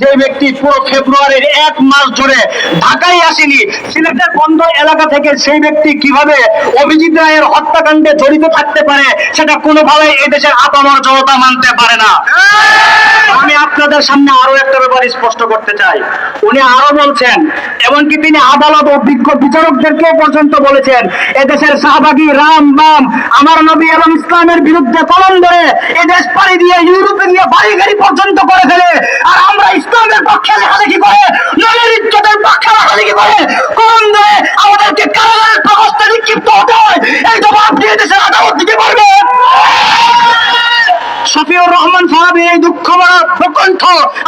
যে ব্যক্তি পুরো ফেব্রুয়ারির এক মাস ধরে ঢাকায় আসেনি, সিলেটের বন্ধ এলাকা থেকে সেই ব্যক্তি কীভাবে অভিজিৎ রায়ের হত্যাকাণ্ডে জড়িত থাকতে পারে, সেটা কোনোভাবে এদেশের আপামর জনতা মানতে পারে না। আপনাদের সামনে আরও একটা ব্যাপার স্পষ্ট করতে চাই। উনি আরও বলছেন, এমনকি তিনি আদালত ও বিজ্ঞ বিচারকদেরকে পর্যন্ত বলেছেন, এদেশের শাহবাগী রাম বাম আমার নবী এবং ইসলামের বিরুদ্ধে কলম ধরে এদেশ পাড়ি দিয়ে ইউরোপে গিয়ে বাড়ি গাড়ি পর্যন্ত করে ফেলে। আর আমরা ইসলামের পক্ষে লেখালেখি করে, নবীর ইজ্জতের পক্ষে লেখালেখি করে, কলম ধরে আমাদেরকে কারাগারের প্রকোষ্ঠে নিক্ষিপ্ত হতে হয়। এই জবাব দিয়ে দেশের আদালত দিতে পারবে শফিউর রহমান সাহাবি, এই দুঃখ ভরা প্রকণ্ঠ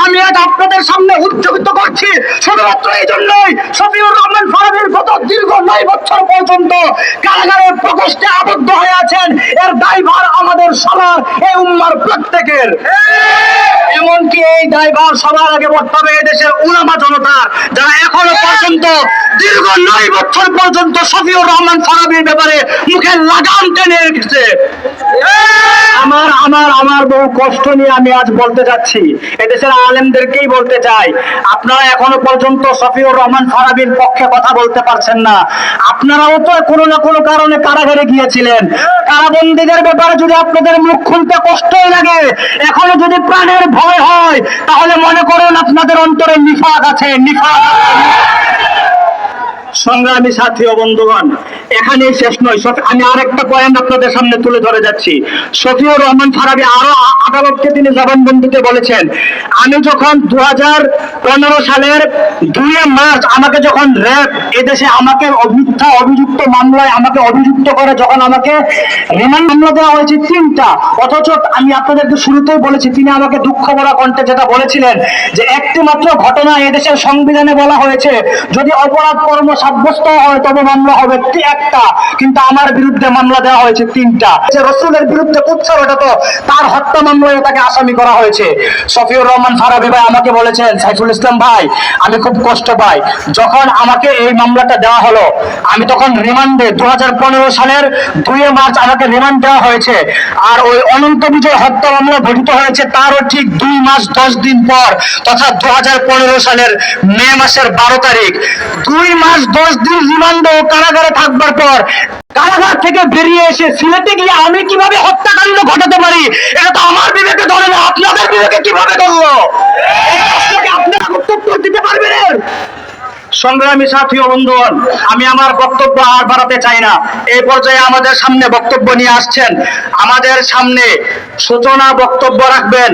আমি আজ আপনাদের সামনে উজ্জীবিত করছি। শুধুমাত্র এই জন্যই শফিউর রহমান সাহাবির গত দীর্ঘ নয় বছর পর্যন্ত কারাগারের প্রকোষ্ঠে আবদ্ধ হয়ে আছেন। এর দায়ভার আমাদের সবার, এই উম্মার প্রত্যেকের। এমনকি এই দায়ভার সবার আগে পড়তে হবে এদেশের উলামা জনতা, যারা এখনও পর্যন্ত দীর্ঘ নয় বছর পর্যন্ত শফিউর রহমান সাহাবির ব্যাপারে মুখে লাগাম টেনে রেখেছে আমার আমার আমার বহু কষ্ট নিয়ে আমি আজ বলতে যাচ্ছি। এদেশের আলেমদেরকেই বলতে চাই, আপনারা এখনও পর্যন্ত শফিউর রহমান ফারাবির পক্ষে কথা বলতে পারছেন না। আপনারাও তো কোনো না কোনো কারণে কারাগারে গিয়েছিলেন। কারাবন্দীদের ব্যাপারে যদি আপনাদের মুখ খুলতে কষ্টই লাগে, এখনও যদি প্রাণের ভয় হয়, তাহলে মনে করুন আপনাদের অন্তরে নিফাক আছে নিফাক সংগ্রামী সাথী ও বন্ধুগণ এখানেই শেষ নয়। আমি আরেকটা পয়েন্ট আপনাদের সামনে তুলে ধরে যাচ্ছি। শফিউর রহমান ফারাবি আরও আদালতকে তিনি জবানবন্দিতে বলেছেন, আমি যখন দু পনেরো সালের দুই মার্চ আমাকে যখন র্যাব এদেশে আমাকে মিথ্যা অভিযুক্ত মামলায় আমাকে অভিযুক্ত করে, যখন আমাকে রিমান্ড মামলা দেওয়া হয়েছে তিনটা, অথচ আমি আপনাদেরকে শুরুতেই বলেছি, তিনি আমাকে দুঃখ ভরা কণ্ঠে যেটা বলেছিলেন যে একটি মাত্র ঘটনা এদেশের সংবিধানে বলা হয়েছে, যদি অপরাধ কর্ম সাব্যস্ত হয়, তবে মামলা হবে। তি- একটা, কিন্তু আমার বিরুদ্ধে মামলা দেওয়া হয়েছে তিনটা। যে রসুলের বিরুদ্ধে কুৎসা তো তার হত্যা মামলায় তাকে আসামি করা হয়েছে। শফিউর রহমান ফারাবি ভাই আমাকে বলেছেন, সাইফুল ইসলাম ভাই, আমি খুব কষ্ট পাই। যখন আমাকে এই মামলাটা দেওয়া হলো, আমি তখন রিমান্ডে দু সালের দুই মার্চ আমাকে রিমান্ড দেওয়া হয়েছে। আর ওই অনন্ত বিজয় হত্যা মামলা ঘটিত হয়েছে, তারও ঠিক দুই মাস দশ দিন পর, তথা দুই হাজার সালের মে মাসের বারো তারিখ। দুই মাস দশ দিন রিমান্ড ও কারাগারে থাকবার পর কারাগার থেকে বেরিয়ে এসে সিলেটে গিয়ে আমি কীভাবে হত্যাকাণ্ড ঘটাতে পারি? এটা তো আমার বিবেকে ধরে না, আপনাদের বিবেকে কীভাবে ধরলো এই প্রশ্নকে আপনারা উত্তর দিতে পারবেন সংগ্রামী সাথী ও বন্ধুগণ, আমি আমার বক্তব্য আর বাড়াতে চাই না। এই পর্যায়ে আমাদের সামনে বক্তব্য নিয়ে আসছেন। আমাদের সামনে সূচনা বক্তব্য রাখবেন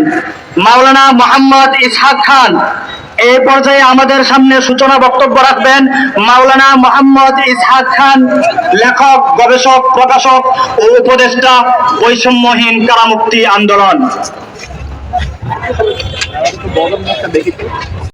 মাওলানা মোহাম্মদ ইসহাক খান। এই পর্যায়ে আমাদের সামনে সূচনা বক্তব্য রাখবেন মাওলানা মোহাম্মদ ইসহাক খান, লেখক, গবেষক, প্রকাশক ও উপদেষ্টা বৈষম্যহীন কারামুক্তি আন্দোলন।